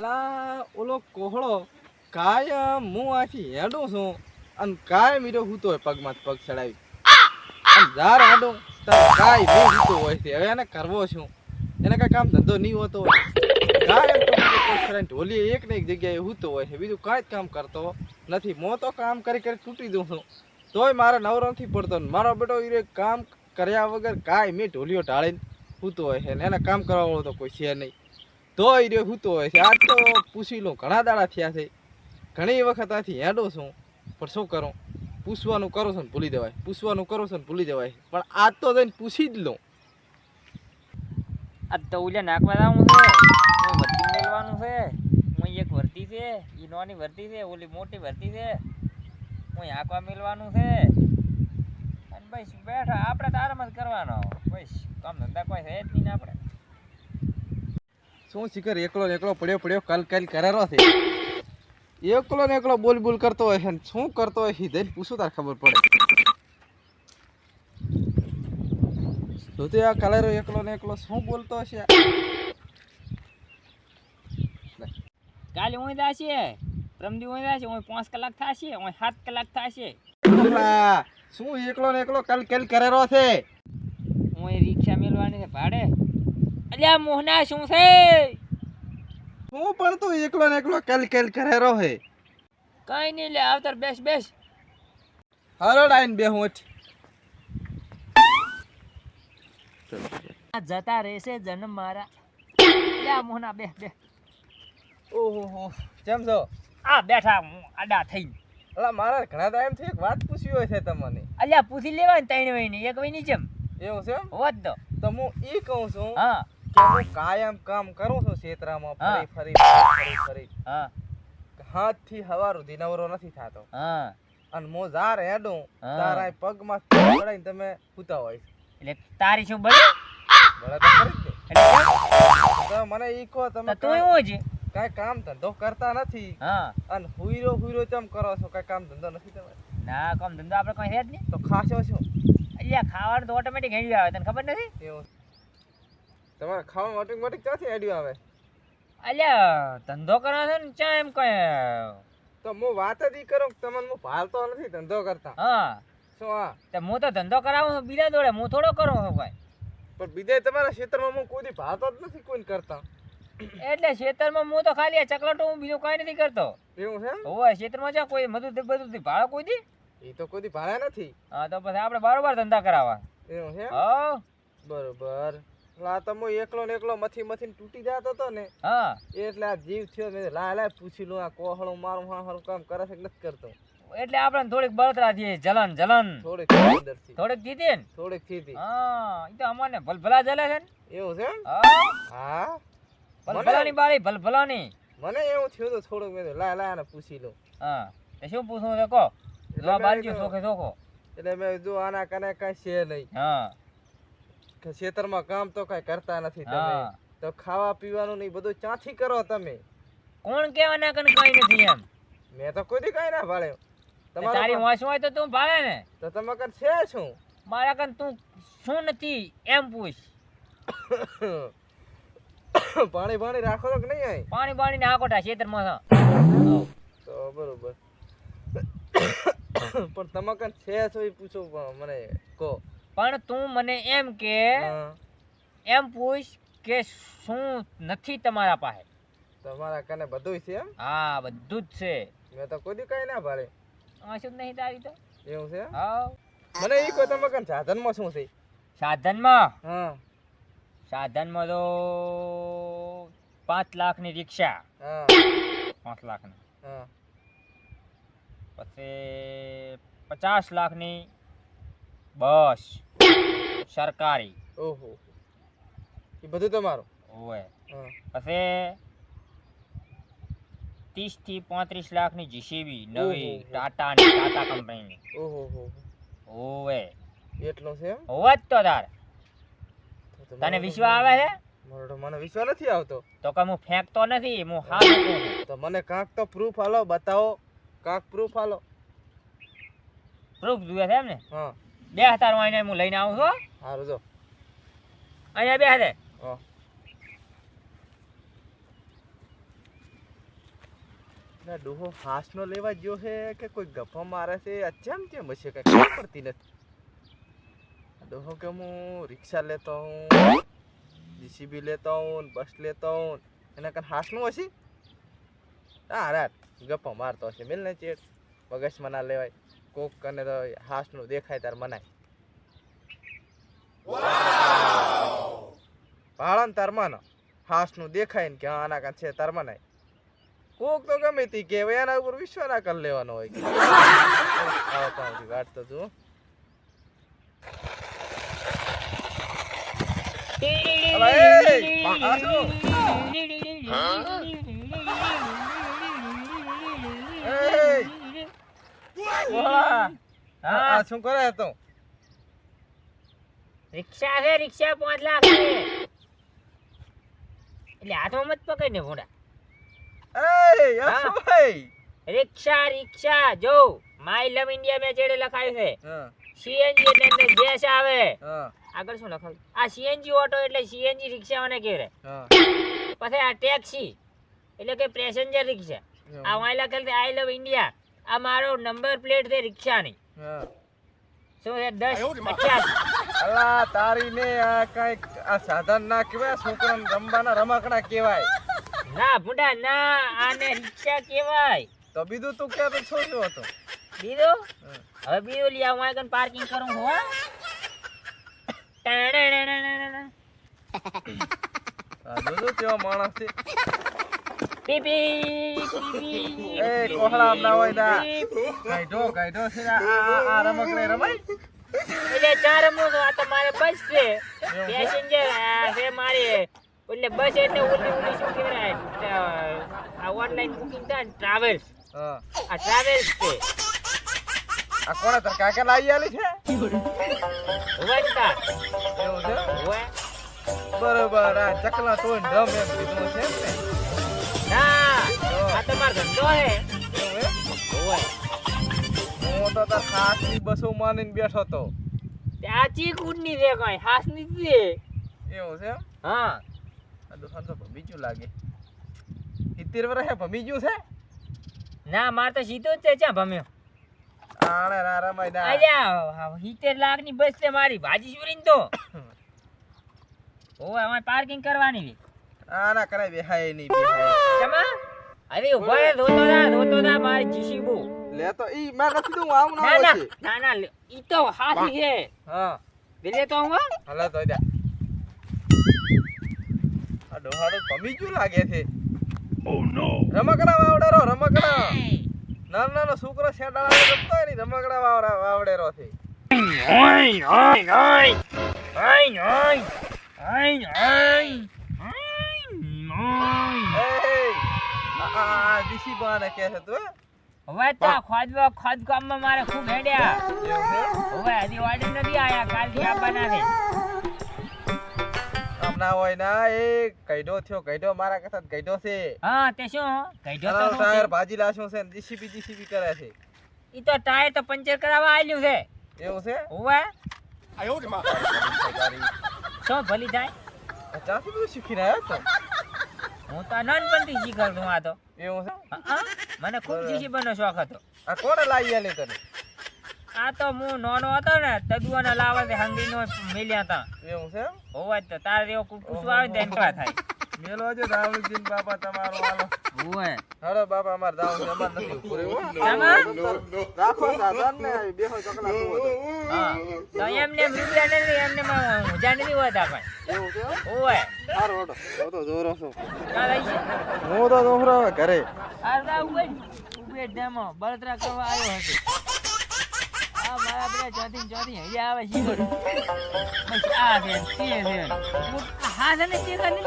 પેલા ઓલો કોહળો, કાયમ હું આથી હેડું છું અને કાયમ મીરો હૂતો હોય પગમાં પગ ચડાવી. અને જાર હાડો, તાર કાય બે હૂતો હોય છે હવે એને કરવો છું. એને કઈ કામ ધંધો નહીં હોતો કાયમ પગ ચડાવીને ઢોલી એક ને એક જગ્યાએ હૂતો હોય છે. બીજું કાંઈ જ કામ કરતો નથી. મો તો કામ કરી કરી તૂટી દઉં છું. તોય મારે નવરો નથી પડતો ને મારો બેટો એ કામ કર્યા વગર કાંઈ મેં ઢોલીઓ ઢાળીને હૂતો હોય છે ને એને કામ કરવા વાળો તો કોઈ છે નહીં. એ રહ્યો હૂતો હોય છે. આજ તો પૂછી લો ઘણા દાડા થયા છે. ઘણી વખત આથી હેડો છું. પણ શું કરું? પૂછવાનું કરું છું ને ભૂલી દેવાય પૂછવાનું કરો છો ને ભૂલી દેવાય પણ આજ તો જઈને પૂછી જ લઉં આ તો ઉલ્યા નાખવા જાવું છે. વર્તી મેળવાનું છે. હું એક વર્તી છે. એ નોની વર્તી છે. ઓલી મોટી વર્તી છે. હું આંકવા મેળવાનું છે. અને બસ બેઠા? આપણે તો આરામ જ કરવાનો. બસ કામ ધંધા કોઈ છે જ નહીં આપણે. શું શિખર એકલો ને એકલો પડ્યો પડ્યો કાલ કાલ કરારો છે. એકલો ને એકલો બોલ બોલ કરતો હોય છે શું કરતો હોય સીધે પૂછું તાર ખબર પડે. જોતે આ કલરો એકલો ને એકલો શું બોલતો હશે? કાલે હું દાશે પ્રમદી હું દાશે હું પાંચ કલાક થશે? હું સાત કલાક થશે? શું એકલો ને એકલો કાલ કાલ કરેરો છે? હું રિક્ષા મેળવાની ભાડે. અલ્યા મોહના શું છે? હું પણ તું એકલો ને એકલો કેલ કરે રહો. હે કઈ નહીં લે આવતર બેસ બેસ. હરડ આઈને બે હું જતા રહેશે જન્મ મારા. લ્યા મોહના બે બે. ઓહો હો. કેમ છો? આ બેઠા હું આડા થઈને. અલા મારા ઘણા ટાઈમથી એક વાત પૂછી હોય છે તમને. અલ્યા પૂછી લેવાય ને ત્રણ મહિને એક વહીની જેમ. એવું છે હોત તો. તો હું એ કહું છું હા. કે હું કાયમ કામ કરું છું ક્ષેત્રમાં ફરી ફરી ફરી ફરી. હા. હાથથી હવાર સુધી નવરો નથી થતો. હા. અને હું જાર હેડું. તારા પગમાં ચડાઈને તમે સૂતા હોય એટલે તારી શું બળે? બળે તો. એટલે? તો મને ઈ કહો તમે તો એવું જ. કાંઈ કામ ધંધો કરતા નથી. હા. અને હુઈરો હુઈરો ચમ કરો છો? કઈ કામ ધંધો નથી તમારે? ના કામ ધંધો આપણે કોઈ હે જ નહીં. તો ખાશો છો? અલ્યા ખાવાનું તો ઓટોમેટિક હેડી આવે તને ખબર નથી? એવું. તમારે ખાવાનું ઓટોમેટિક ક્યાંથી આઈડિયો આવે? અલ્યા ધંધો કરવાનો છે ને ચા એમ કહે? તો હું વાત જ ઈ કરું તમને હું ભાલતો નથી ધંધો કરતા. હા. શું હા? તો હું તો ધંધો કરાવું છું બીજા દોડે હું થોડો કરું છું ભાઈ. પણ બીજે તમારા ક્ષેત્રમાં હું કોઈ દી જ નથી કોઈ કરતા. એટલે ખેતરમાં હું તો ખાલી ચકલાટો હું બીજું કઈ નથી કરતો. એવું છે હોય ક્ષેત્રમાં ખેતરમાં જા કોઈ મધુ બધું ભાડો કોઈ દી? એ તો કોઈ દી ભાડા નથી. હા તો પછી આપણે બારોબાર ધંધા કરાવવા. એવું છે હા. બરોબર. એટલે આ એકલો ને એકલો મથી મથીને તૂટી જતો હતો ને. હા. એટલે આ જીવ થયો મેં લાય લાય પૂછી લઉં આ કોહળું મારું હા હારું કામ કરે છે નથી કરતો. એટલે આપણે થોડીક બળતરા થઈએ જલન જલન. થોડીક અંદરથી થોડીક જીતીએ ને? થોડીક થીધી હા એ તો અમારને ભલભલા જલે છે ને. એવું છે હા. હા? ભલભલાની બાળી ભલભલાની. મને એવું થયું તો થોડુંક મેં લાય પૂછી લઉં. હા. શું પૂછવું છે કહો? જવાબ એટલે મેં જો આના કને કઈ છે નહીં. હા. કે ખેતરમાં કામ તો કઈ કરતા નથી તમે. તો ખાવા પીવાનું નહીં બધું ચાથી કરો તમે? કોણ કેવાના કને કઈ નથી એમ? મેં તો કોઈ દી કાંઈ ના ભાળ્યો. તમારો તારી વાંસ હોય તો તું ભાળે ને. તો તમે કન છે શું? મારા કન તું શું નથી એમ પૂછ. પાણી પાણી રાખો તો કે નહીં અહીં? પાણી પાણી ના આકોટા ખેતરમાં તો બરોબર. પણ તમે કન છે શું એ પૂછો મને કહો. પણ તું મને એમ કે એમ પૂછ કે શું નથી તમારા પાસે? તમારા કને બધુંય છે એમ? હા બધું જ છે. મેં તો કોઈ કઈ ના ભારે શું નહીં તારી તો. એવું છે હા. મને એ કહો તમે કન સાધનમાં શું છે? સાધનમાં? હા. સાધનમાં તો પાંચ લાખની રિક્ષા. હા. પાંચ લાખની. હા. પછી પચાસ લાખની બસ. સરકારી. ઓહો. એ બધું તમારું? ઓવે. પછી ત્રીસથી પાંત્રીસ લાખની જીસીબી નવી ટાટા ની. ટાટા કંપનીની ઓહો ઓવે. એટલો છે હોવા જ તો તાર. તને વિશ્વા આવે છે? મને વિશ્વાસ નથી આવતો. તો કે હું ફેંકતો નથી હું હા તો મને કાંક તો પ્રૂફ હાલો બતાવો. કાંક પ્રૂફ હાલો પ્રૂફ જોઈએ છે એમ ને હા. બે તાર વાઈને હું લઈને આવું છું સારું જો. અહીંયા બે હાથે આ ડોહો હાસનો લેવા ગયો છે કે કોઈ ગપ્પા મારે છે? આ ચેમ ચેમ હશે કઈ ખબર પડતી નથી. ડોહો કે હું રિક્ષા લેતો હું જીસીબી લેતો હું બસ લેતો હું એના કાન હાસનું હશે? હા રાત ગપ્પા મારતો હશે. મિલ ને ચેટ મગજમાં ના લેવાય. કોક કને તો હાસનું દેખાય તાર મનાય ભાળન તાર મન હાસનું દેખાય ને કે હા આના કાંઈ છે તાર મનાય કોક તો ગમે તી કહેવાય એના ઉપર વિશ્વ ના કરી લેવાનો હોય કે વાત તો તું અલા, એ, આ શું? એય! હા શું કરે તો? રિક્ષા છે રિક્ષા પાંચ લાખ એટલે હાથમાં મત પકડ ને ભોડા રિક્ષા રિક્ષા જો માય લવ ઇન્ડિયા મેં જેડે લખાયું છે. સીએનજી એટલે અંદર ગેસ આવે. આગળ શું લખાયું? આ સીએનજી ઓટો એટલે સીએનજી રિક્ષાઓને કહેવાય. હા. પછી આ ટેક્સી એટલે કે પેસેન્જર રિક્ષા. આ વાય લખેલ આઈ લવ ઇન્ડિયા આ મારો નંબર પ્લેટ છે રિક્ષાની. શું છે? દસ પચાસ. અલા તારી ને આ કંઈક આ સાધન ના કહેવાય છોકરાને રમવાના રમકડા કહેવાય. ના ભૂંડા ના આને રિક્ષા કહેવાય. તો બીજું તું કે તો છોડ્યો હતો? બીજું. હવે બીજું લઈ આવું આગળ પાર્કિંગ કરું હો જોજો કેવો માણસ છે. એ કોહળા ના હોય ના કાઢો કાઢો છે ને આ આ રમકડે રમાય એટલે ચાર રમવું. આ તો મારે બસ છે પેસેન્જર છે મારી એટલે બસ એટલે ઓલી ઓલી શું કહેવાય આ ઓનલાઈન બુકિંગ થાય ને ટ્રાવેલ્સ આ ટ્રાવેલ્સ છે આ કોણ તાર કાકા લાવી આલી છે વંતા એવું છે બરોબર આ ચકલા તોય ડમ એમ કીધું છે ને ના આ તો મારો ધંધો હે. હું તો તાર ખાસની બસો માનીને બેઠો તો તે આ ચીકુડની રે કઈ હાસની જ છે. એવું છે હા. આ દુકાન તો ભમીજું લાગે. સિત્તેર વર્ષે ભમીજું છે? ના માર તો સીધો જ છે ક્યાં ભમ્યો? આણે ના રમાય ના અલ્યા સિત્તેર લાખની બસ છે મારી ભાજી સુરીન તો. ઓ અમારે પાર્કિંગ કરવાની છે. આના કરાય બેહાય નહીં બેહાય. હવે ઊભા રહે ધોતો ના ધોતો ના મારી જીસીબુ લે તો ઈ માર નથી દઉં આવું ના ના ના છે. ના ના લે, ઈ તો હાથી છે. હા. વેલે તો હું હલે તો જા. આ ડોહાડો ભમીજું લાગે છે? ઓ નો રમકડા વાવડેરો રમકડા. નાનો નાનો છોકરો શેડાળા હોય ને રમકડા વાવડા વાવડેરો છે. ઓય ઓય ઓય ઓય ઓય ઓય ઓય એ આ આ બાને કહે છે તું હવે તો ખોદવા ખોદ કામમાં મારે ખૂબ હેડ્યા. હવે હજી ઓર્ડર નથી આયા કાલથી આવવાના છે. ના હોય ના એ કઈડો થયો કઈડો મારા કથા કઈડો છે. હા તે શું? કઈડો તો ટાયર ભાજી લાશો છે ને જીસીબી જીસીબી કરે છે. ઈ તો ટાયર તો પંચર કરાવવા આલ્યું છે. એવું છે? ઓવે માં. શું ભલી જાય ચાથી બધું શીખી રહ્યા તો? હું તો નાનપણથી શીખવતો આ તો. એવું છે? મને ખૂબ જીસીબીનો શોખ હતો. આ કોણ લાવી આલી તને? આ તો હું નાનો હતો ને તદુઆના લાવા તે હંગીનો મેલ્યા હતા. એવું છે હોવા તો તારે એવો કુકુસો આવે ને તો એનકળા થાય? મેલો છે દાવણજીન બાપા તમારો હાલો. ઓવે હાલો બાપા અમાર દાવ છે અમાર નથી પૂરે રાખો સાધન ને બેહો ચકલા હા. તો એમને એમ રૂપિયા નથી એમને માં હોય નથી હોતા પણ એવું છે ઓવે હારો હટો હું તો જોરો છું. હું તો દોહરો ઘરે. આ રા ઉભે ઉભે ડેમો બળતરા કરવા આવ્યો હતો. આ મારા બધા ચોથી ચોથી હૈયા આવે છે. આ છે તે છે. ને. હું- છે ને?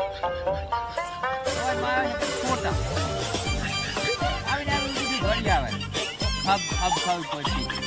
તે ખાલી આવીને આવીને ઘડી આવે. ખબ ખબ ખબ પછી.